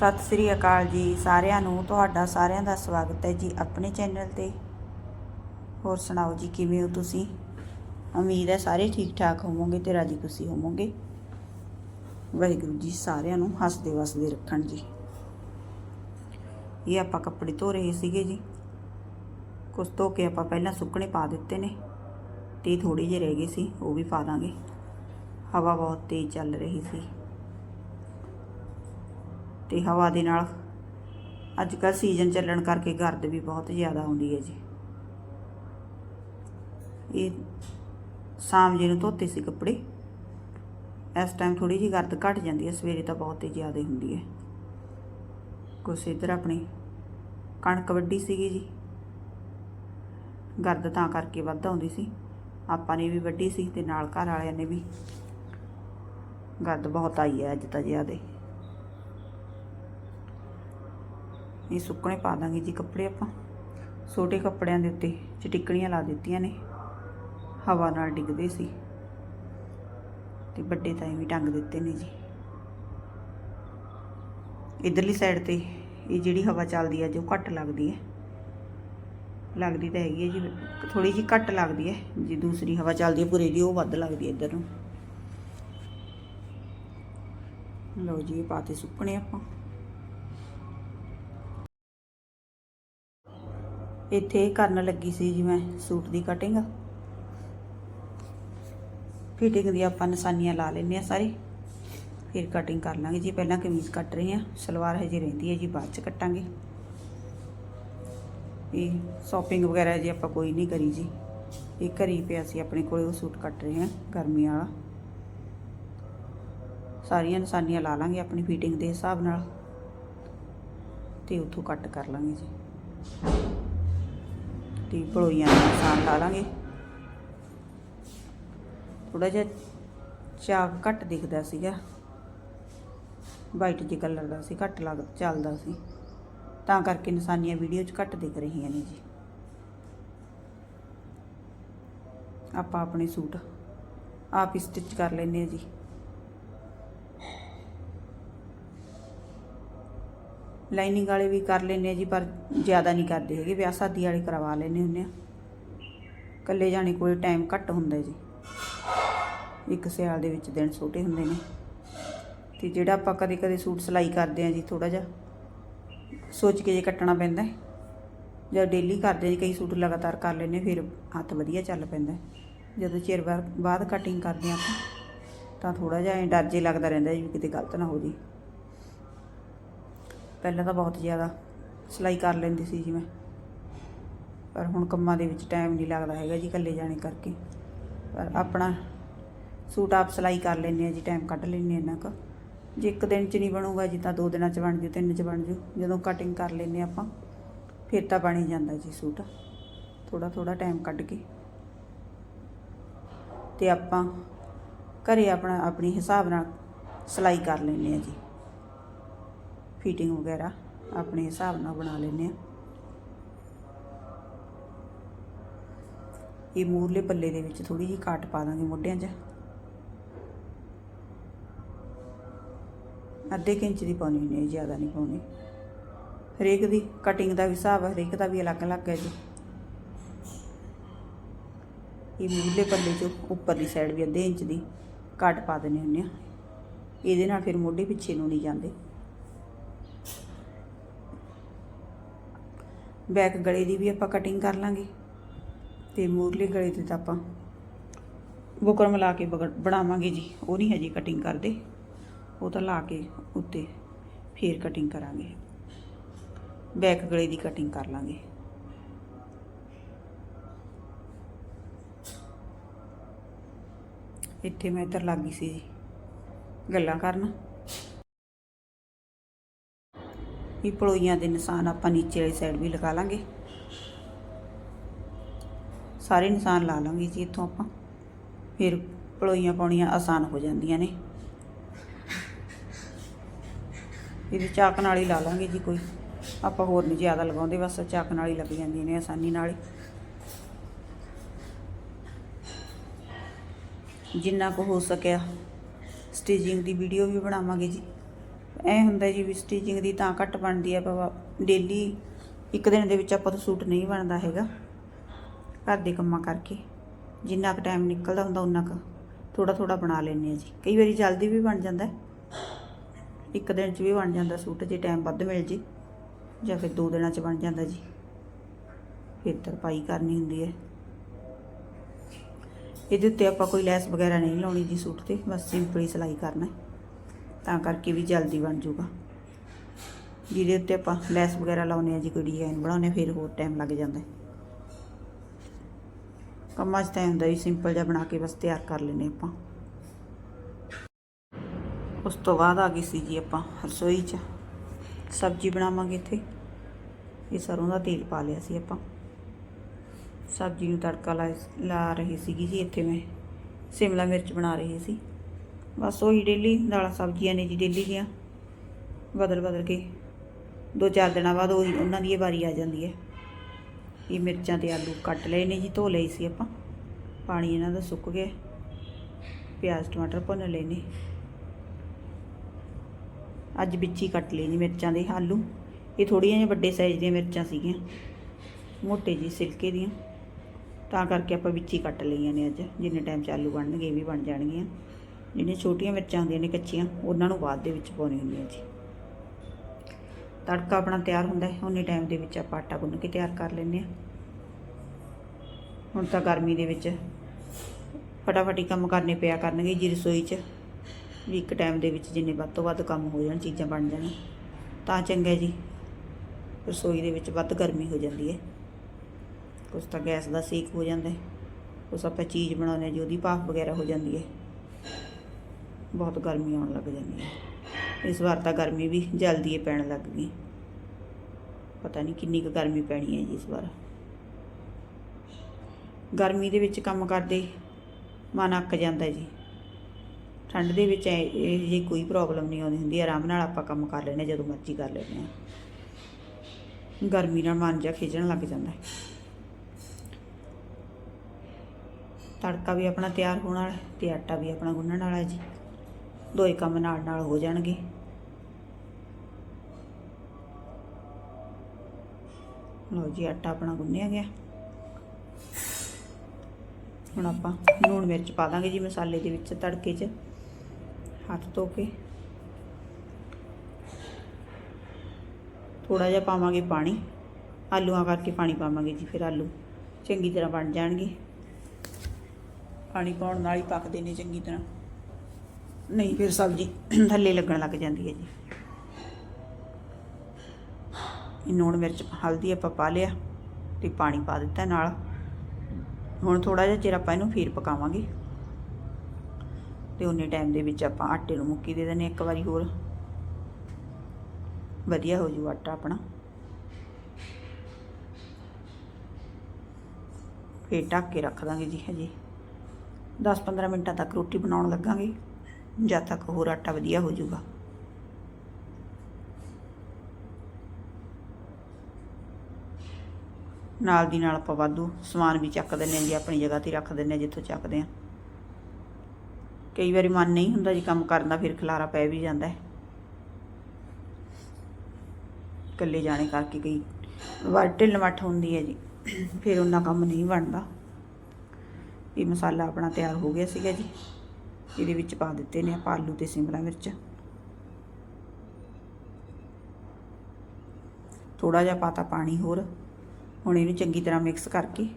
ਸਤਿ ਸ੍ਰੀ ਅਕਾਲ ਜੀ ਸਾਰਿਆਂ ਨੂੰ, ਤੁਹਾਡਾ ਸਾਰਿਆਂ ਦਾ ਸਵਾਗਤ ਹੈ ਜੀ ਆਪਣੇ ਚੈਨਲ ਤੇ। ਹੋਰ ਸੁਣਾਓ ਜੀ, ਕਿਵੇਂ ਹੋ ਤੁਸੀਂ? ਉਮੀਦ ਹੈ ਸਾਰੇ ਠੀਕ ਠਾਕ ਹੋਵੋਗੇ ਤੇ ਰਾਜੀ ਖੁਸ਼ੀ ਹੋਵੋਗੇ। ਵਾਹਿਗੁਰੂ ਜੀ ਸਾਰਿਆਂ ਨੂੰ ਹੱਸਦੇ ਵਸਦੇ ਰੱਖਣ ਜੀ। ਇਹ ਆਪਾਂ ਕੱਪੜੇ ਧੋ ਰਹੇ ਸੀਗੇ ਜੀ। ਕੁਝ ਧੋ ਕੇ ਆਪਾਂ ਪਹਿਲਾਂ ਸੁੱਕਣੇ ਪਾ ਦਿੱਤੇ ਨੇ ਤੇ ਥੋੜੀ ਜਿਹੇ ਰਹਿ ਗਏ ਸੀ, ਉਹ ਵੀ ਪਾ ਦਾਂਗੇ। ਹਵਾ ਬਹੁਤ ਤੇਜ਼ ਚੱਲ ਰਹੀ ਸੀ। ਤੇ ਹਵਾ ਦੇ ਨਾਲ। ਅੱਜ ਕੱਲ੍ਹ ਸੀਜ਼ਨ ਚੱਲਣ ਕਰਕੇ ਗਰਦ ਵੀ ਬਹੁਤ ਜ਼ਿਆਦਾ ਆਉਂਦੀ ਹੈ ਜੀ। ਇਹ ਸ਼ਾਮ ਜੇ ਨੂੰ ਧੋਤੇ ਸੀ ਕੱਪੜੇ। ਇਸ ਟਾਈਮ ਥੋੜੀ ਜਿਹੀ ਗਰਦ ਘਟ ਜਾਂਦੀ ਹੈ, ਸਵੇਰੇ ਤਾਂ ਬਹੁਤ ਹੀ ਜ਼ਿਆਦਾ ਹੁੰਦੀ ਹੈ। ਕੁਛ ਇੱਧਰ ਆਪਣੀ ਕਣਕ ਵੱਢੀ ਸੀਗੀ ਜੀ। ਗਰਦ ਤਾਂ ਕਰਕੇ ਵੱਧ ਆਉਂਦੀ ਸੀ। ਆਪਾਂ ਨੇ ਵੀ ਵੱਢੀ ਸੀ ਤੇ ਨਾਲ ਘਰ ਵਾਲਿਆਂ ਨੇ ਵੀ। ਗਰਦ ਬਹੁਤ ਆਈ ਹੈ ਅੱਜ ਤਾਂ ਜ਼ਿਆਦੇ। ਇਹ ਸੁੱਕਣੇ ਪਾ ਦਾਂਗੇ ਜੀ ਕੱਪੜੇ ਆਪਾਂ। ਛੋਟੇ ਕੱਪੜਿਆਂ ਦੇ ਉੱਤੇ ਚਟਿਕਣੀਆਂ ਲਾ ਦਿੱਤੀਆਂ ਨੇ। ਹਵਾ ਨਾਲ ਡਿੱਗਦੇ ਸੀ। ਤੇ ਵੱਡੇ ਤਾਂ ਵੀ ਟੰਗ ਦਿੱਤੇ ਨੇ ਜੀ। ਇਧਰਲੀ ਸਾਈਡ ਤੇ ਇਹ ਜਿਹੜੀ ਹਵਾ ਚੱਲਦੀ ਹੈ ਜੋ ਘੱਟ ਲੱਗਦੀ ਹੈ ਲੱਗਦੀ ਤਾਂ ਹੈਗੀ ਹੈ ਜੀ ਥੋੜੀ ਜਿਹੀ ਘੱਟ ਲੱਗਦੀ ਹੈ ਜੀ ਦੂਸਰੀ ਹਵਾ ਚੱਲਦੀ ਹੈ ਪੂਰੇ ਦੀ ਉਹ ਵੱਧ ਲੱਗਦੀ ਹੈ ਇੱਧਰ ਨੂੰ। ਲਓ ਜੀ, ਇਹ ਪਾਤੇ ਸੁੱਕਣੇ ਆਪਾਂ। ਇੱਥੇ ਕਰਨ ਲੱਗੀ ਸੀ ਜੀ ਮੈਂ ਸੂਟ ਦੀ ਕਟਿੰਗ ਫਿਟਿੰਗ ਦੀ ਆਪਾਂ ਨਿਸ਼ਾਨੀਆਂ ਲਾ ਲੈਂਦੇ ਆ ਸਾਰੀ। ਫਿਰ ਕਟਿੰਗ ਕਰ ਲਾਂਗੇ ਜੀ, ਪਹਿਲਾਂ ਕਮੀਜ਼ ਕੱਟ ਰਹੀ ਆ ਸਲਵਾਰ ਹਜੇ ਰਹਿੰਦੀ ਹੈ ਜੀ, ਬਾਅਦ ਚ ਕੱਟਾਂਗੇ। ਇਹ ਸ਼ਾਪਿੰਗ ਵਗੈਰਾ ਜੀ ਆਪਾਂ ਕੋਈ ਨਹੀਂ ਕਰੀ ਜੀ। ਇਹ ਘਰੀ ਪਿਆ ਸੀ, ਆਪਣੇ ਕੋਲੇ ਉਹ ਸੂਟ ਕੱਟ ਰਹੇ ਆ ਗਰਮੀ ਵਾਲਾ। ਸਾਰੀਆਂ ਨਿਸ਼ਾਨੀਆਂ ਲਾ ਲਾਂਗੇ ਆਪਣੀ ਫਿਟਿੰਗ ਦੇ ਹਿਸਾਬ ਨਾਲ। ਤੇ ਉੱਥੋਂ ਕੱਟ ਕਰ ਲਾਂਗੇ ਜੀ। ਤੇ ਪਲੋਈਆਂ ਦਾ ਨਿਸ਼ਾਨ ਲਾ ਲਾਂਗੇ। ਥੋੜਾ ਜਿਹਾ ਚਾਕ ਘੱਟ ਦਿਖਦਾ ਸੀਗਾ। ਵਾਈਟ ਜੀ ਕਲਰ ਦਾ ਸੀ, ਘੱਟ ਲੱਗ, ਚੱਲਦਾ ਸੀ। ਤਾਂ ਕਰਕੇ ਨਿਸ਼ਾਨੀਆਂ ਵੀਡੀਓ 'ਚ ਘੱਟ ਦਿਖ ਰਹੀਆਂ ਨੇ ਜੀ। ਆਪਾਂ ਆਪਣੇ ਸੂਟ ਆਪ ਹੀ ਸਟਿਚ ਕਰ ਲੈਂਦੇ ਆ ਜੀ। ਲਾਈਨਿੰਗ ਵਾਲੇ ਵੀ ਕਰ ਲੈਂਦੇ ਆ ਜੀ, ਪਰ ਜ਼ਿਆਦਾ ਨਹੀਂ ਕਰਦੇ ਹੈਗੇ, ਵਿਆਹ ਸ਼ਾਦੀ ਵਾਲੇ ਕਰਵਾ ਲੈਂਦੇ ਹੁੰਦੇ ਆ। ਇਕੱਲੇ ਜਾਣੇ ਕੋਲ ਟਾਈਮ ਘੱਟ ਹੁੰਦਾ ਜੀ। ਇੱਕ ਸਿਆਲ ਦੇ ਵਿੱਚ ਦਿਨ ਛੋਟੇ ਹੁੰਦੇ ਨੇ। ਤੇ ਜਿਹੜਾ ਆਪਾਂ ਕਦੇ ਕਦੇ ਸੂਟ ਸਿਲਾਈ ਕਰਦੇ ਆ ਜੀ ਥੋੜਾ ਜਿਹਾ ਸੋਚ ਕੇ ਜੇ ਕੱਟਣਾ ਪੈਂਦਾ ਹੈ। ਜਦ ਡੇਲੀ ਕਰਦੇ ਜੀ, ਕਈ ਸੂਟ ਲਗਾਤਾਰ ਕਰ ਲੈਂਦੇ ਫਿਰ ਹੱਥ ਵਧੀਆ ਚੱਲ ਪੈਂਦਾ ਜਦੋਂ ਚਿਰ ਬਾਅਦ ਬਾਅਦ ਕਟਿੰਗ ਕਰਦੇ ਆ ਆਪਾਂ, ਤਾਂ ਥੋੜਾ ਜਿਹਾ ਡਰ ਜੇ ਲੱਗਦਾ ਰਹਿੰਦਾ ਜੀ ਵੀ ਕਿਤੇ ਗਲਤ ਨਾ ਹੋ ਜੀ। ਪਹਿਲਾਂ ਤਾਂ ਬਹੁਤ ਜ਼ਿਆਦਾ ਸਿਲਾਈ ਕਰ ਲੈਂਦੀ ਸੀ ਜੀ ਮੈਂ। ਪਰ ਹੁਣ ਕੰਮਾਂ ਦੇ ਵਿੱਚ ਟਾਈਮ ਨਹੀਂ ਲੱਗਦਾ ਹੈਗਾ ਜੀ ਇਕੱਲੇ ਜਾਣੇ ਕਰਕੇ। ਪਰ ਆਪਣਾ ਸੂਟ ਆਪ ਸਿਲਾਈ ਕਰ ਲੈਂਦੇ ਆ ਜੀ ਟਾਈਮ ਕੱਢ ਲੈਂਦੇ ਇੰਨਾ ਕੁ। ਜੇ ਇੱਕ ਦਿਨ 'ਚ ਨਹੀਂ ਬਣੂਗਾ ਜੀ ਤਾਂ ਦੋ ਦਿਨਾਂ 'ਚ ਬਣ ਜੂ, ਤਿੰਨ 'ਚ ਬਣ ਜੂ। ਜਦੋਂ ਕਟਿੰਗ ਕਰ ਲੈਂਦੇ ਆਪਾਂ, ਫਿਰ ਤਾਂ ਬਣ ਹੀ ਜਾਂਦਾ ਜੀ ਸੂਟ। ਥੋੜਾ ਥੋੜਾ ਟਾਈਮ ਕੱਢ ਕੇ। ਤੇ ਆਪਾਂ ਘਰੇ ਆਪਣਾ, ਆਪਣੀ ਹਿਸਾਬ ਨਾਲ ਸਿਲਾਈ ਕਰ ਲੈਂਦੇ ਆ ਜੀ। ਫਿਟਿੰਗ ਵਗੈਰਾ ਆਪਣੇ ਹਿਸਾਬ ਨਾਲ ਬਣਾ ਲੈਂਦੇ ਆ ਇਹ ਮੂਰਲੇ ਪੱਲੇ ਦੇ ਵਿੱਚ ਥੋੜੀ ਜਿਹੀ ਕਾਟ ਪਾ ਦਾਂਗੇ ਮੋਢਿਆਂ 'ਚ। ਅੱਧੇ ਕੁ ਇੰਚ ਦੀ ਪਾਉਣੀ ਨਹੀਂ ਜ਼ਿਆਦਾ ਨਹੀਂ ਪਾਉਣੀ। ਹਰੇਕ ਦੀ ਕਟਿੰਗ ਦਾ ਵੀ ਹਿਸਾਬ ਹਰੇਕ ਦਾ ਵੀ ਅਲੱਗ-ਅਲੱਗ ਹੈ ਜੀ। ਇਹ ਮੂਰਲੇ ਪੱਲੇ 'ਚੋਂ ਉੱਪਰਲੀ ਸਾਈਡ ਵੀ ਅੱਧੇ ਇੰਚ ਦੀ ਕੱਟ ਪਾ ਦਿੰਦੇ ਹੁੰਦੇ ਆ ਇਹਦੇ ਨਾਲ ਫਿਰ ਮੋਢੇ ਪਿੱਛੇ ਨੂੰ ਨਹੀਂ ਜਾਂਦੇ। ਬੈਕ ਗਲੇ ਦੀ ਵੀ ਆਪਾਂ ਕਟਿੰਗ ਕਰ ਲਾਂਗੇ ਤੇ ਮੂਰਲੇ ਗਲੇ ਤੇ ਤਾਂ ਆਪਾਂ ਬੁਕਰਮ ਲਾ ਕੇ ਬਗ- ਬਣਾਵਾਂਗੇ ਜੀ। ਉਹ ਨਹੀਂ ਹਜੇ ਕਟਿੰਗ ਕਰਦੇ। ਉਹ ਤਾਂ ਲਾ ਕੇ ਉੱਤੇ ਫੇਰ ਕਟਿੰਗ ਕਰਾਂਗੇ। ਬੈਕ ਗਲੇ ਦੀ ਕਟਿੰਗ ਕਰ ਲਾਂਗੇ। ਇੱਥੇ ਮੈਂ ਇੱਧਰ ਲੱਗ ਗਈ ਸੀ ਜੀ। ਗੱਲਾਂ ਕਰਨ। ਵੀ ਪਲੋਈਆਂ ਦੇ ਨਿਸ਼ਾਨ ਆਪਾਂ ਨੀਚੇ ਵਾਲੀ ਸਾਈਡ ਵੀ ਲਗਾ ਲਾਂਗੇ। ਸਾਰੇ ਨਿਸ਼ਾਨ ਲਾ ਲਾਂਗੇ ਜੀ ਇੱਥੋਂ ਆਪਾਂ। ਫਿਰ ਪਲੋਈਆਂ ਪਾਉਣੀਆਂ ਆਸਾਨ ਹੋ ਜਾਂਦੀਆਂ ਨੇ। ਇਹਦੀ ਚਾਕ ਨਾਲ ਹੀ ਲਾ ਲਾਂਗੇ ਜੀ ਕੋਈ। ਆਪਾਂ ਹੋਰ ਨਹੀਂ ਜ਼ਿਆਦਾ ਲਗਾਉਂਦੇ, ਬਸ ਚਾਕ ਨਾਲ ਹੀ ਲੱਗ ਜਾਂਦੀਆਂ ਨੇ ਆਸਾਨੀ ਨਾਲ ਹੀ। ਜਿੰਨਾ ਕੁ ਹੋ ਸਕਿਆ ਸਟਿਚਿੰਗ ਦੀ ਵੀਡੀਓ ਵੀ ਬਣਾਵਾਂਗੇ ਜੀ। ਐ ਹੁੰਦਾ ਜੀ ਵੀ ਸਟਿਚਿੰਗ ਦੀ ਤਾਂ ਘੱਟ ਬਣਦੀ ਆ ਬਾਬਾ ਡੇਲੀ ਇੱਕ ਦਿਨ ਦੇ ਵਿੱਚ ਆਪਾਂ ਤੋਂ ਸੂਟ ਨਹੀਂ ਬਣਦਾ ਹੈਗਾ। ਘਰ ਦੇ ਕੰਮਾਂ ਕਰਕੇ। ਜਿੰਨਾ ਕੁ ਟਾਈਮ ਨਿਕਲਦਾ ਹੁੰਦਾ ਉਨਾ ਕੁ ਥੋੜਾ ਥੋੜਾ ਬਣਾ ਲੈਂਦੇ ਆ ਜੀ। ਕਈ ਵਾਰੀ ਜਲਦੀ ਵੀ ਬਣ ਜਾਂਦਾ। ਇੱਕ ਦਿਨ 'ਚ ਵੀ ਬਣ ਜਾਂਦਾ ਸੂਟ, ਜੇ ਟਾਈਮ ਵੱਧ ਮਿਲ ਜੇ, ਜਾਂ ਫਿਰ ਦੋ ਦਿਨਾਂ 'ਚ ਬਣ ਜਾਂਦਾ ਜੀ। ਫਿਰ ਤਰਪਾਈ ਕਰਨੀ ਹੁੰਦੀ ਹੈ ਇਹਦੇ ਉੱਤੇ ਆਪਾਂ ਕੋਈ ਲੈਸ ਵਗੈਰਾ ਨਹੀਂ ਲਾਉਣੀ ਜੀ ਸੂਟ ਤੇ, ਬਸ ਸਿੰਪਲ ਹੀ ਸਿਲਾਈ ਕਰਨਾ। ਹੈ ਤਾਂ ਕਰਕੇ ਵੀ ਜਲਦੀ ਬਣ ਜਾਊਗਾ। ਜਿਹਦੇ ਉੱਤੇ ਆਪਾਂ ਲੈਸ ਵਗੈਰਾ ਲਾਉਨੇ ਆ ਜੀ ਕੋਈ ਡਿਜ਼ਾਈਨ ਬਣਾਉਨੇ ਆ, ਫਿਰ ਹੋਰ ਟਾਈਮ ਲੱਗ ਜਾਂਦਾ। ਕੰਮਾਂ 'ਚ ਤਾਂ ਇਹ ਹੁੰਦਾ ਜੀ ਸਿੰਪਲ ਜਿਹਾ ਬਣਾ ਕੇ ਬਸ ਤਿਆਰ ਕਰ ਲੈਨੇ ਆਪਾਂ। ਉਸ ਤੋਂ ਬਾਅਦ ਆ ਗਈ ਸੀ ਜੀ ਆਪਾਂ ਰਸੋਈ 'ਚ। ਸਬਜ਼ੀ ਬਣਾਵਾਂਗੇ ਇੱਥੇ। ਇਹ ਸਰੋਂ ਦਾ ਤੇਲ ਪਾ ਲਿਆ ਸੀ ਆਪਾਂ। ਸਬਜ਼ੀ ਨੂੰ ਤੜਕਾ ਲਾ ਲਾ ਰਹੀ ਸੀਗੀ ਜੀ ਇੱਥੇ ਮੈਂ। ਸ਼ਿਮਲਾ ਮਿਰਚ ਬਣਾ ਰਹੀ ਸੀ। ਬਸ ਉਹੀ ਡੇਲੀ ਦਾਲਾਂ ਸਬਜ਼ੀਆਂ ਨੇ ਜੀ ਡੇਲੀ ਦੀਆਂ। ਬਦਲ ਬਦਲ ਕੇ ਦੋ ਚਾਰ ਦਿਨਾਂ ਬਾਅਦ ਉਹੀ ਉਹਨਾਂ ਦੀ ਇਹ ਵਾਰੀ ਆ ਜਾਂਦੀ ਹੈ। ਇਹ ਮਿਰਚਾਂ ਤੇ ਆਲੂ ਕੱਟ ਲਏ ਨੇ ਜੀ, ਧੋ ਲਏ ਸੀ ਆਪਾਂ। ਪਾਣੀ ਇਹਨਾਂ ਦਾ ਸੁੱਕ ਗਿਆ। ਪਿਆਜ਼, ਟਮਾਟਰ ਭੁੰਨ ਲਏ ਨੇ। ਅੱਜ ਵਿੱਚ ਹੀ ਕੱਟ ਲਏ ਜੀ ਮਿਰਚਾਂ ਦੇ ਆਲੂ। ਇਹ ਥੋੜੀਆਂ ਜਿਹੀਆਂ ਵੱਡੇ ਸਾਈਜ਼ ਦੀਆਂ ਮਿਰਚਾਂ ਸੀਗੀਆਂ। ਮੋਟੇ ਜੀ ਸਿਲਕੇ ਦੀਆਂ। ਤਾਂ ਕਰਕੇ ਆਪਾਂ ਵਿੱਚ ਹੀ ਕੱਟ ਲਈਆਂ ਨੇ ਅੱਜ। ਜਿੰਨੇ ਟਾਈਮ 'ਚ ਆਲੂ ਬਣਨਗੇ, ਇਹ ਵੀ ਬਣ ਜਾਣਗੀਆਂ। ਜਿਹੜੀਆਂ ਛੋਟੀਆਂ ਮਿਰਚਾਂ ਹੁੰਦੀਆਂ ਨੇ ਕੱਚੀਆਂ, ਉਹਨਾਂ ਨੂੰ ਬਾਅਦ ਦੇ ਵਿੱਚ ਪਾਉਣੀ ਹੁੰਦੀਆਂ ਜੀ। ਤੜਕਾ ਆਪਣਾ ਤਿਆਰ ਹੁੰਦਾ ਹੈ ਉਨੇ ਟਾਈਮ ਦੇ ਵਿੱਚ ਆਪਾਂ ਆਟਾ ਗੁੰਨ ਕੇ ਤਿਆਰ ਕਰ ਲੈਂਦੇ ਹਾਂ। ਹੁਣ ਤਾਂ ਗਰਮੀ ਦੇ ਵਿੱਚ ਫਟਾਫਟੀ ਕੰਮ ਕਰਨੇ ਪਿਆ ਕਰਨਗੇ ਜੀ ਰਸੋਈ 'ਚ। ਵੀ ਇੱਕ ਟਾਈਮ ਦੇ ਵਿੱਚ ਜਿੰਨੇ ਵੱਧ ਤੋਂ ਵੱਧ ਕੰਮ ਹੋ ਜਾਣ, ਚੀਜ਼ਾਂ ਬਣ ਜਾਣ। ਤਾਂ ਚੰਗਾ ਜੀ, ਰਸੋਈ ਦੇ ਵਿੱਚ ਵੱਧ ਗਰਮੀ ਹੋ ਜਾਂਦੀ ਹੈ। ਕੁਛ ਤਾਂ ਗੈਸ ਦਾ ਸੇਕ ਹੋ ਜਾਂਦਾ ਹੈ, ਕੁਛ ਆਪਾਂ ਚੀਜ਼ ਬਣਾਉਂਦੇ ਹਾਂ ਜੀ, ਉਹਦੀ ਭਾਫ ਵਗੈਰਾ ਹੋ ਜਾਂਦੀ ਹੈ। ਬਹੁਤ ਗਰਮੀ ਆਉਣ ਲੱਗ ਜਾਂਦੀ ਹੈ। ਇਸ ਵਾਰ ਤਾਂ ਗਰਮੀ ਵੀ ਜਲਦੀ ਹੀ ਪੈਣ ਲੱਗ ਗਈ। ਪਤਾ ਨਹੀਂ ਕਿੰਨੀ ਕੁ ਗਰਮੀ ਪੈਣੀ ਹੈ ਜੀ ਇਸ ਵਾਰ। ਗਰਮੀ ਦੇ ਵਿੱਚ ਕੰਮ ਕਰਦੇ ਮਨ ਅੱਕ ਜਾਂਦਾ ਜੀ। ਠੰਡ ਦੇ ਵਿੱਚ ਇਹ ਇਹ ਜਿਹੀ ਕੋਈ ਪ੍ਰੋਬਲਮ ਨਹੀਂ ਆਉਂਦੀ ਹੁੰਦੀ। ਆਰਾਮ ਨਾਲ ਆਪਾਂ ਕੰਮ ਕਰ ਲੈਂਦੇ ਹਾਂ, ਜਦੋਂ ਮਰਜ਼ੀ ਕਰ ਲੈਂਦੇ ਹਾਂ। ਗਰਮੀ ਨਾਲ ਮਨ ਜਾ ਖਿਜਣ ਲੱਗ ਜਾਂਦਾ। ਹੈ ਤੜਕਾ ਵੀ ਆਪਣਾ ਤਿਆਰ ਹੋਣ ਵਾਲਾ ਹੈ ਤੇ ਆਟਾ ਵੀ ਆਪਣਾ ਗੁੰਨਣ ਵਾਲਾ ਜੀ। ਦੋਏ ਕੰਮ ਨਾਲ ਨਾਲ ਹੋ ਜਾਣਗੇ। ਲਓ ਜੀ, ਆਟਾ ਆਪਣਾ ਗੁੰਨਿਆ ਗਿਆ। ਹੁਣ ਆਪਾਂ ਲੂਣ ਮਿਰਚ ਪਾ ਦਾਂਗੇ ਜੀ ਮਸਾਲੇ ਦੇ ਵਿੱਚ ਤੜਕੇ 'ਚ, ਹੱਥ ਧੋ ਕੇ। ਥੋੜਾ ਜਿਹਾ ਪਾਵਾਂਗੇ ਪਾਣੀ। ਆਲੂਆਂ ਕਰਕੇ ਪਾਣੀ ਪਾਵਾਂਗੇ ਜੀ ਫਿਰ ਆਲੂ। ਚੰਗੀ ਤਰ੍ਹਾਂ ਬਣ ਜਾਣਗੇ। ਪਾਣੀ ਪਾਉਣ ਨਾਲ ਹੀ ਪੱਕਦੇ ਨੇ ਚੰਗੀ ਤਰ੍ਹਾਂ। ਨਹੀਂ, ਫਿਰ ਸਬਜ਼ੀ ਥੱਲੇ ਲੱਗਣ ਲੱਗ ਜਾਂਦੀ ਹੈ ਜੀ। ਇਹ ਲੂਣ ਮਿਰਚ ਹਲਦੀ ਆਪਾਂ ਪਾ ਲਿਆ ਤੇ ਪਾਣੀ ਪਾ ਦਿੱਤਾ ਨਾਲ। ਹੁਣ ਥੋੜਾ ਜਿਹਾ ਚਿਰ ਆਪਾਂ ਇਹਨੂੰ ਫੇਰ ਪਕਾਵਾਂਗੇ। ਤੇ ਉਨੇ ਟਾਈਮ ਦੇ ਵਿੱਚ ਆਪਾਂ ਆਟੇ ਨੂੰ ਮੁੱਕੀ ਦੇ ਦਿੰਦੇ ਹਾਂ ਇੱਕ ਵਾਰੀ ਹੋਰ। ਵਧੀਆ ਹੋ ਜੂ ਆਟਾ ਆਪਣਾ। ਫੇਰ ਢੱਕ ਕੇ ਰੱਖ ਦਾਂਗੇ ਜੀ ਹਜੇ। 10-15 ਮਿੰਟਾਂ ਤੱਕ ਰੋਟੀ ਬਣਾਉਣ ਲੱਗਾਂਗੇ। ਜਦ ਤੱਕ ਹੋਰ ਆਟਾ ਵਧੀਆ ਹੋ ਜਾਊਗਾ। ਨਾਲ ਦੀ ਨਾਲ ਆਪਾਂ ਵਾਧੂ ਸਮਾਨ ਵੀ ਚੱਕ ਦਿੰਨੇ ਹਾਂ ਜੀ, ਆਪਣੀ ਜਗ੍ਹਾ ਤੇ ਰੱਖ ਦਿੰਨੇ ਹਾਂ, ਜਿੱਥੋਂ ਚੱਕਦੇ ਹਾਂ। ਕਈ ਵਾਰੀ ਮਨ ਨਹੀਂ ਹੁੰਦਾ ਜੀ ਕੰਮ ਕਰਨ ਦਾ, ਫਿਰ ਖਲਾਰਾ ਪੈ ਵੀ ਜਾਂਦਾ ਹੈ। ਇਕੱਲੇ ਜਾਣੇ ਕਰਕੇ ਕਈ ਵਾਰ ਢਿੱਲ ਮੱਠ ਹੁੰਦੀ ਹੈ ਜੀ, ਫਿਰ ਉਹਨਾਂ ਕੰਮ ਨਹੀਂ ਬਣਦਾ। ਇਹ ਮਸਾਲਾ ਆਪਣਾ ਤਿਆਰ ਹੋ ਗਿਆ ਸੀਗਾ ਜੀ। ਇਹਦੇ ਵਿੱਚ ਪਾ ਦਿੱਤੇ ਨੇ ਆਪਾਂ ਆਲੂ ਤੇ ਸ਼ਿਮਲਾ ਮਿਰਚ। ਥੋੜਾ ਜਿਹਾ ਪਾਤਾ ਪਾਣੀ ਹੋਰ। ਹੁਣ ਇਹਨੂੰ ਚੰਗੀ ਤਰ੍ਹਾਂ ਮਿਕਸ ਕਰਕੇ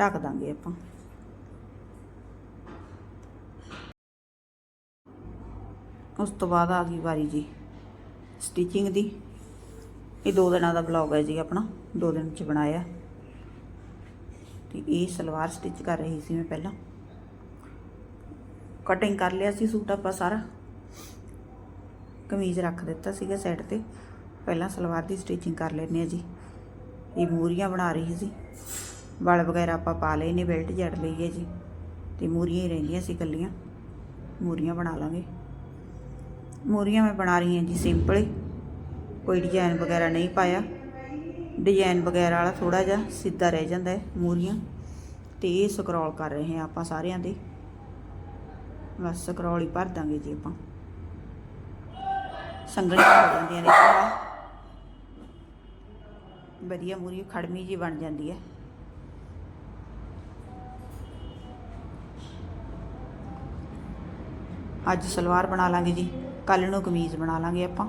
ਢੱਕ ਦਾਂਗੇ ਆਪਾਂ। ਉਸ ਤੋਂ ਬਾਅਦ ਆ ਗਈ ਵਾਰੀ ਜੀ ਸਟਿਚਿੰਗ ਦੀ। ਇਹ ਦੋ ਦਿਨਾਂ ਦਾ ਬਲੌਗ ਹੈ ਜੀ ਆਪਣਾ, ਦੋ ਦਿਨ ਚ ਬਣਾਇਆ। ਤੇ ਇਹ ਸਲਵਾਰ ਸਟਿਚ ਕਰ ਰਹੀ ਸੀ ਮੈਂ ਪਹਿਲਾਂ। ਕਟਿੰਗ ਕਰ ਲਿਆ ਸੀ ਸੂਟ ਆਪਾਂ ਸਾਰਾ। ਕਮੀਜ਼ ਰੱਖ ਦਿੱਤਾ ਸੀਗਾ ਸਾਈਡ ਤੇ। ਪਹਿਲਾਂ ਸਲਵਾਰ ਦੀ ਸਟਿਚਿੰਗ ਕਰ ਲੈਨੇ ਆ ਜੀ। ਇਹ ਮੂਰੀਆਂ ਬਣਾ ਰਹੀ ਸੀ। ਵਲ ਵਗੈਰਾ ਆਪਾਂ ਪਾ ਲਏ ਨੇ ਬੈਲਟ ਜੜ ਲਈ ਹੈ ਜੀ। ਤੇ ਮੂਰੀਆਂ ਹੀ ਰਹਿੰਦੀਆਂ ਸੀ ਕੱਲੀਆਂ ਮੂਰੀਆਂ ਬਣਾ ਲਾਂਗੇ। ਮੂਰੀਆਂ ਮੈਂ ਬਣਾ ਰਹੀ ਹਾਂ ਜੀ ਸਿੰਪਲ ਹੀ। ਕੋਈ ਡਿਜ਼ਾਈਨ ਵਗੈਰਾ ਨਹੀਂ ਪਾਇਆ। ਡਿਜ਼ਾਈਨ ਵਗੈਰਾ ਵਾਲਾ ਥੋੜਾ ਜਿਹਾ ਸਿੱਧਾ ਰਹਿ ਜਾਂਦਾ ਹੈ ਮੂਰੀਆਂ। ਤੇ ਇਹ ਸਕਰੋਲ ਕਰ ਰਹੇ ਹਾਂ ਆਪਾਂ ਸਾਰਿਆਂ ਦੇ। ਬਸ ਸਕਰੋਲ ਹੀ ਭਰ ਦਾਂਗੇ ਜੀ ਆਪਾਂ। ਸੰਗਣੀਆਂ ਹੋ ਜਾਂਦੀਆਂ ਨੇ ਵਧੀਆ ਮੂਰੀ ਖੜਮੀ ਜੀ ਬਣ ਜਾਂਦੀ ਹੈ। ਅੱਜ ਸਲਵਾਰ ਬਣਾ ਲਾਂਗੇ ਜੀ। ਕੱਲ ਨੂੰ ਕਮੀਜ਼ ਬਣਾ ਲਾਂਗੇ ਆਪਾਂ।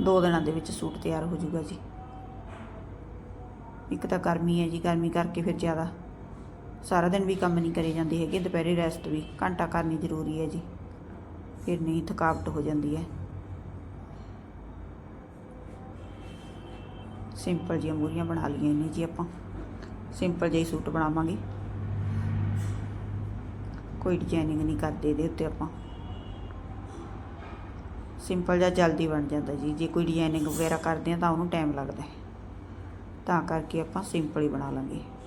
ਦੋ ਦਿਨਾਂ ਦੇ ਵਿੱਚ ਸੂਟ ਤਿਆਰ ਹੋ ਜਾਊਗਾ ਜੀ। ਇੱਕ ਤਾਂ ਗਰਮੀ ਹੈ ਜੀ, ਗਰਮੀ ਕਰਕੇ ਫਿਰ ਜ਼ਿਆਦਾ ਸਾਰਾ ਦਿਨ ਵੀ ਕੰਮ ਨਹੀਂ ਕਰੇ ਜਾਂਦੇ ਹੈਗੇ, ਦੁਪਹਿਰੇ ਰੈਸਟ ਵੀ, ਘੰਟਾ ਕਰਨੀ ਜ਼ਰੂਰੀ ਹੈ ਜੀ। ਫਿਰ ਨਹੀਂ ਥਕਾਵਟ ਹੋ ਜਾਂਦੀ ਹੈ। ਸਿੰਪਲ ਜਿਹੀਆਂ ਮੂਰੀਆਂ ਬਣਾ ਲਈਆਂ ਨੇ ਜੀ ਆਪਾਂ। ਸਿੰਪਲ ਜਿਹੀ ਸੂਟ ਬਣਾਵਾਂਗੇ। ਕੋਈ ਡਿਜ਼ਾਈਨਿੰਗ ਨਹੀਂ ਕਰਦੇ ਇਹਦੇ ਉੱਤੇ ਆਪਾਂ। ਸਿੰਪਲ ਜਿਹਾ ਜਲਦੀ ਬਣ ਜਾਂਦਾ ਜੀ। ਜੇ ਕੋਈ ਡਿਜ਼ਾਈਨਿੰਗ ਵਗੈਰਾ ਕਰਦੇ ਆ ਤਾਂ ਉਹਨੂੰ ਟਾਈਮ ਲੱਗਦਾ ਹੈ। ਤਾਂ ਕਰਕੇ ਆਪਾਂ ਸਿੰਪਲ ਹੀ ਬਣਾ ਲਾਂਗੇ।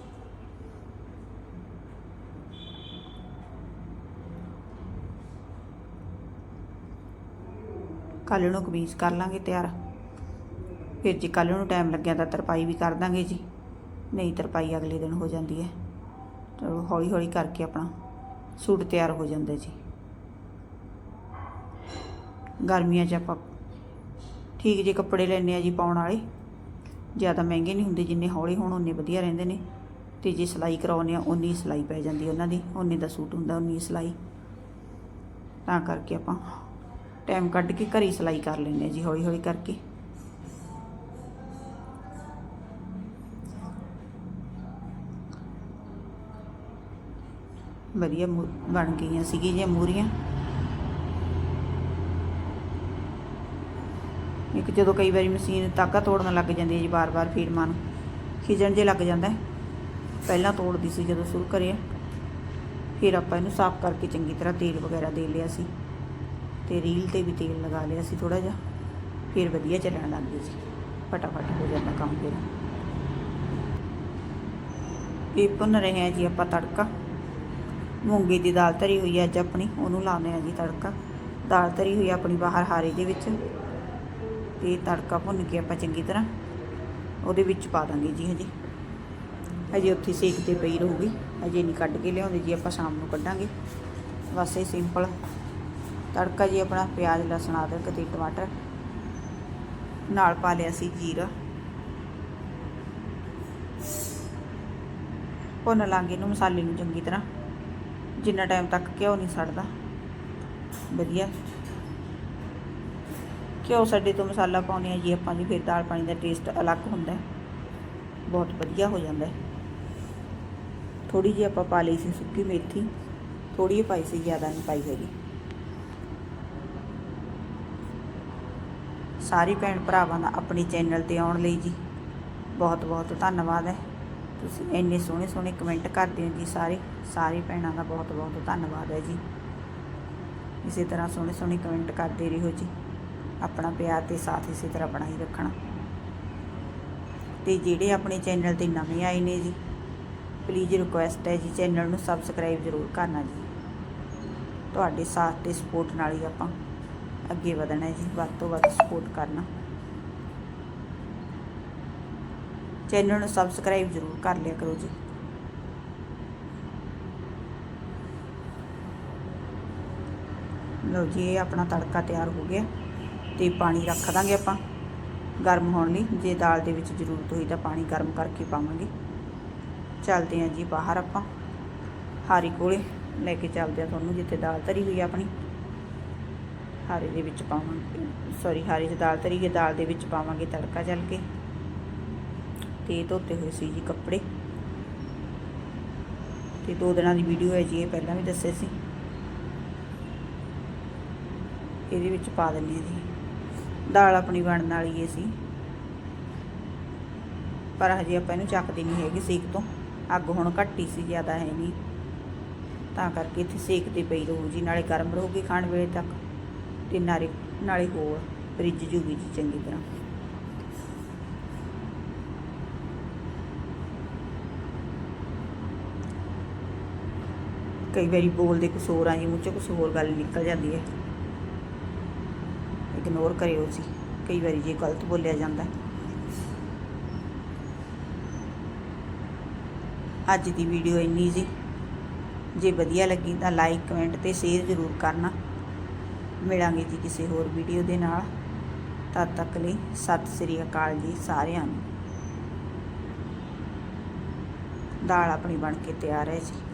ਕੱਲ੍ਹ ਨੂੰ ਕਮੀਜ਼ ਕਰ ਲਾਂਗੇ ਤਿਆਰ। ਫਿਰ ਜੇ ਕੱਲ੍ਹ ਨੂੰ ਟਾਈਮ ਲੱਗਿਆ ਤਾਂ ਤਰਪਾਈ ਵੀ ਕਰ ਦਾਂਗੇ ਜੀ। ਨਹੀਂ ਤਰਪਾਈ ਅਗਲੇ ਦਿਨ ਹੋ ਜਾਂਦੀ ਹੈ। ਚਲੋ ਹੌਲੀ ਹੌਲੀ ਕਰਕੇ ਆਪਣਾ ਸੂਟ ਤਿਆਰ ਹੋ ਜਾਂਦਾ ਜੀ। ਗਰਮੀਆਂ 'ਚ ਆਪਾਂ ਠੀਕ ਜੇ ਕੱਪੜੇ ਲੈਣੇ ਆ ਜੀ ਪਾਉਣ ਵਾਲੇ। ਜ਼ਿਆਦਾ ਮਹਿੰਗੇ ਨਹੀਂ ਹੁੰਦੇ, ਜਿੰਨੇ ਹੌਲੇ ਹੋਣ ਉਨੇ ਵਧੀਆ ਰਹਿੰਦੇ ਨੇ। ਤੇ ਜੇ ਸਿਲਾਈ ਕਰਾਉਨੇ ਆ ਉਨੀ ਸਿਲਾਈ ਪੈ ਜਾਂਦੀ ਉਹਨਾਂ ਦੀ। ਉਨੇ ਦਾ ਸੂਟ ਹੁੰਦਾ ਉਨੀ ਸਿਲਾਈ। ਤਾਂ ਕਰਕੇ ਆਪਾਂ ਟਾਈਮ ਕੱਢ ਕੇ ਘਰੀ ਸਿਲਾਈ ਕਰ ਲੈਂਦੇ ਆ ਜੀ, ਹੌਲੀ ਹੌਲੀ ਕਰਕੇ। ਵਧੀਆ ਮੂ- ਬਣ ਗਈਆਂ ਸੀਗੀ ਜੇ ਮੂਰੀਆਂ। ਇੱਕ ਜਦੋਂ ਕਈ ਵਾਰੀ ਮਸ਼ੀਨ ਤਾਗਾ ਤੋੜਨ ਲੱਗ ਜਾਂਦੀ ਹੈ ਜੀ, ਬਾਰ-ਬਾਰ ਫੀਡਮਾਂ ਮਨ ਖਿਜਣ ਜੇ ਲੱਗ ਜਾਂਦਾ ਪਹਿਲਾਂ ਤੋੜਦੀ ਸੀ ਜਦੋਂ ਸ਼ੁਰੂ ਕਰਿਆ। ਫਿਰ ਆਪਾਂ ਇਹਨੂੰ ਸਾਫ਼ ਕਰਕੇ ਚੰਗੀ ਤਰ੍ਹਾਂ ਤੇਲ ਵਗੈਰਾ ਦੇ ਲਿਆ ਸੀ। ਤੇ ਰੀਲ ਤੇ ਵੀ ਤੇਲ ਲਗਾ ਲਿਆ ਸੀ ਥੋੜਾ ਜਿਹਾ, ਫਿਰ ਵਧੀਆ ਚੱਲਣ ਲੱਗ ਗਈ ਸੀ। ਫਟਾਫਟ ਹੋ ਜਾਂਦਾ ਕੰਮ ਫਿਰ। ਇਹ ਭੁੰਨ ਰਹੇ ਆ ਜੀ ਆਪਾਂ ਤੜਕਾ। ਮੂੰਗੀ ਦੀ ਦਾਲ ਧਰੀ ਹੋਈ ਹੈ ਅੱਜ ਆਪਣੀ, ਉਹਨੂੰ ਲਾਉਂਦੇ ਆ ਜੀ ਤੜਕਾ। ਦਾਲ ਧਰੀ ਹੋਈ ਆਪਣੀ ਬਾਹਰ ਹਾਰੇ ਦੇ ਵਿੱਚ। ਤੇ ਤੜਕਾ ਭੁੰਨ ਕੇ ਆਪਾਂ ਚੰਗੀ ਤਰ੍ਹਾਂ ਉਹਦੇ ਵਿੱਚ ਪਾ ਦਾਂਗੇ ਜੀ ਹਜੇ। ਹਜੇ ਉੱਥੇ ਸੇਕ ਤੇ ਪਈ ਰਹੂਗੀ। ਹਜੇ ਨਹੀਂ ਕੱਢ ਕੇ ਲਿਆਉਂਦੇ ਜੀ ਆਪਾਂ ਸ਼ਾਮ ਨੂੰ ਕੱਢਾਂਗੇ। ਬਸ ਇਹ ਸਿੰਪਲ ਤੜਕਾ ਜੀ ਆਪਣਾ ਪਿਆਜ਼, ਲਸਣ, ਅਦਰਕ ਤੇ ਟਮਾਟਰ ਨਾਲ ਪਾ ਲਿਆ ਸੀ ਜੀਰਾ। ਭੁੰਨ ਲਾਂਗੇ ਇਹਨੂੰ ਮਸਾਲੇ ਨੂੰ ਚੰਗੀ ਤਰ੍ਹਾਂ। ਜਿੰਨਾ ਟਾਈਮ ਤੱਕ ਘਿਓ ਨਹੀਂ ਸੜਦਾ। ਵਧੀਆ। ਘਿਓ ਸਾਡੇ ਤੋਂ ਮਸਾਲਾ ਪਾਉਂਦੇ ਆ ਜੀ ਆਪਾਂ ਜੀ, ਫਿਰ ਦਾਲ ਪਾਣੀ ਦਾ ਟੇਸਟ ਅਲੱਗ ਹੁੰਦਾ। ਬਹੁਤ ਵਧੀਆ ਹੋ ਜਾਂਦਾ। ਹੈ ਥੋੜੀ ਜਿਹੀ ਆਪਾਂ ਪਾ ਲਈ ਸੀ ਸੁੱਕੀ ਮੇਥੀ। ਥੋੜੀ ਜਿਹੀ ਪਾਈ ਸੀ, ਜ਼ਿਆਦਾ ਨਹੀਂ ਪਾਈ ਹੈਗੀ। ਸਾਰੇ ਭੈਣ ਭਰਾਵਾਂ ਦਾ ਆਪਣੇ ਚੈਨਲ ਤੇ ਆਉਣ ਲਈ ਜੀ। ਬਹੁਤ ਬਹੁਤ ਧੰਨਵਾਦ ਹੈ। ਤੁਸੀਂ ਇੰਨੇ ਸੋਹਣੇ ਸੋਹਣੇ ਕਮੈਂਟ ਕਰਦੇ ਹੋ ਜੀ ਸਾਰੇ। ਸਾਰੀ ਭੈਣਾਂ ਦਾ ਬਹੁਤ ਬਹੁਤ ਧੰਨਵਾਦ ਹੈ ਜੀ। ਇਸੇ ਤਰ੍ਹਾਂ ਸੋਹਣੇ ਸੋਹਣੇ ਕਮੈਂਟ ਕਰਦੇ ਰਹੋ ਜੀ। ਆਪਣਾ ਪਿਆਰ ਤੇ ਸਾਥ ਇਸੇ ਤਰ੍ਹਾਂ ਬਣਾਈ ਰੱਖਣਾ। ਤੇ ਜਿਹੜੇ ਆਪਣੇ ਚੈਨਲ ਤੇ ਨਵੇਂ ਆਏ ਨੇ ਜੀ ਪਲੀਜ਼ ਰਿਕੁਐਸਟ ਹੈ ਜੀ ਚੈਨਲ ਨੂੰ ਸਬਸਕ੍ਰਾਈਬ ਜ਼ਰੂਰ ਕਰਨਾ ਜੀ। ਤੁਹਾਡੇ ਸਾਥ ਤੇ ਸਪੋਰਟ ਨਾਲ ਹੀ ਆਪਾਂ ਅੱਗੇ ਵਧਣਾ ਹੈ ਜੀ, ਵੱਧ ਤੋਂ ਵੱਧ ਸਪੋਰਟ ਕਰਨਾ। ਚੈਨਲ ਨੂੰ ਸਬਸਕ੍ਰਾਈਬ ਜ਼ਰੂਰ ਕਰ ਲਿਆ ਕਰੋ ਜੀ। ਲਓ ਜੀ, ਇਹ ਆਪਣਾ ਤੜਕਾ ਤਿਆਰ ਹੋ ਗਿਆ ਤੇ ਪਾਣੀ ਰੱਖ ਦਾਂਗੇ ਆਪਾਂ। ਗਰਮ ਹੋਣ ਲਈ, ਜੇ ਦਾਲ ਦੇ ਵਿੱਚ ਜ਼ਰੂਰਤ ਹੋਈ ਤਾਂ ਪਾਣੀ ਗਰਮ ਕਰਕੇ ਪਾਵਾਂਗੇ। ਚੱਲਦੇ ਆਂ ਜੀ ਬਾਹਰ ਆਪਾਂ। ਹਾਰੀ ਕੋਲੇ ਲੈ ਕੇ ਚੱਲਦੇ ਆ ਤੁਹਾਨੂੰ, ਜਿੱਥੇ ਦਾਲ ਧਰੀ ਹੋਈ ਆ ਆਪਣੀ। ਹਾਰੇ ਦੇ ਵਿੱਚ ਪਾਵਾਂਗੇ ਸੌਰੀ ਹਾਰੇ 'ਚ ਦਾਲ ਧਰੀ ਹੈ ਦਾਲ ਦੇ ਵਿੱਚ ਪਾਵਾਂਗੇ ਤੜਕਾ ਜਲ ਕੇ। ਤੇ ਧੋਤੇ ਹੋਏ ਸੀ ਜੀ ਕੱਪੜੇ। ਤੇ ਦੋ ਦਿਨਾਂ ਦੀ ਵੀਡੀਓ ਹੈ ਜੀ, ਇਹ ਪਹਿਲਾਂ ਵੀ ਦੱਸਿਆ ਸੀ। ਇਹਦੇ ਵਿੱਚ ਪਾ ਦਿੰਦੇ ਹਾਂ ਜੀ। ਦਾਲ ਆਪਣੀ ਬਣਨ ਵਾਲੀ ਹੈ ਸੀ ਪਰ ਹਜੇ ਆਪਾਂ ਇਹਨੂੰ ਚੱਕਦੇ ਨਹੀਂ ਹੈਗੇ ਸੇਕ ਤੋਂ। ਅੱਗ ਹੁਣ ਘੱਟੀ ਸੀ, ਜ਼ਿਆਦਾ ਹੈ ਨਹੀਂ। ਤਾਂ ਕਰਕੇ ਇੱਥੇ ਸੇਕ ਤੇ ਪਈ ਰਹੂ ਜੀ, ਨਾਲੇ ਗਰਮ ਰਹੂਗੀ ਖਾਣ ਵੇਲੇ ਤੱਕ। ਤੇ ਨਾਲੇ ਨਾਲੇ ਹੋਰ, ਫ੍ਰਿਜ ਜੂਗੀ ਜੀ ਚੰਗੀ ਤਰ੍ਹਾਂ। ਕਈ ਵਾਰੀ ਬੋਲਦੇ ਕੁਛ ਹੋਰ ਆ ਜੀ ਮੂੰਹ ਚੋਂ ਕੁਛ ਹੋਰ ਗੱਲ ਨਿਕਲ ਜਾਂਦੀ ਹੈ। ਇਗਨੋਰ ਕਰਿਓ ਸੀ ਕਈ ਵਾਰੀ ਜੇ ਗਲਤ ਬੋਲਿਆ ਜਾਂਦਾ ਅੱਜ ਦੀ ਵੀਡੀਓ ਇੰਨੀ ਜੀ। ਜੇ ਵਧੀਆ ਲੱਗੀ ਤਾਂ ਲਾਈਕ ਕਮੈਂਟ ਤੇ ਸ਼ੇਅਰ ਜ਼ਰੂਰ ਕਰਨਾ। ਮਿਲਾਂਗੇ ਜੀ ਕਿਸੇ ਹੋਰ ਵੀਡੀਓ ਦੇ ਨਾਲ। ਤਦ ਤੱਕ ਲਈ ਸਤਿ ਸ੍ਰੀ ਅਕਾਲ ਜੀ ਸਾਰਿਆਂ ਨੂੰ। ਦਾਲ ਆਪਣੀ ਬਣ ਕੇ ਤਿਆਰ ਹੈ ਜੀ।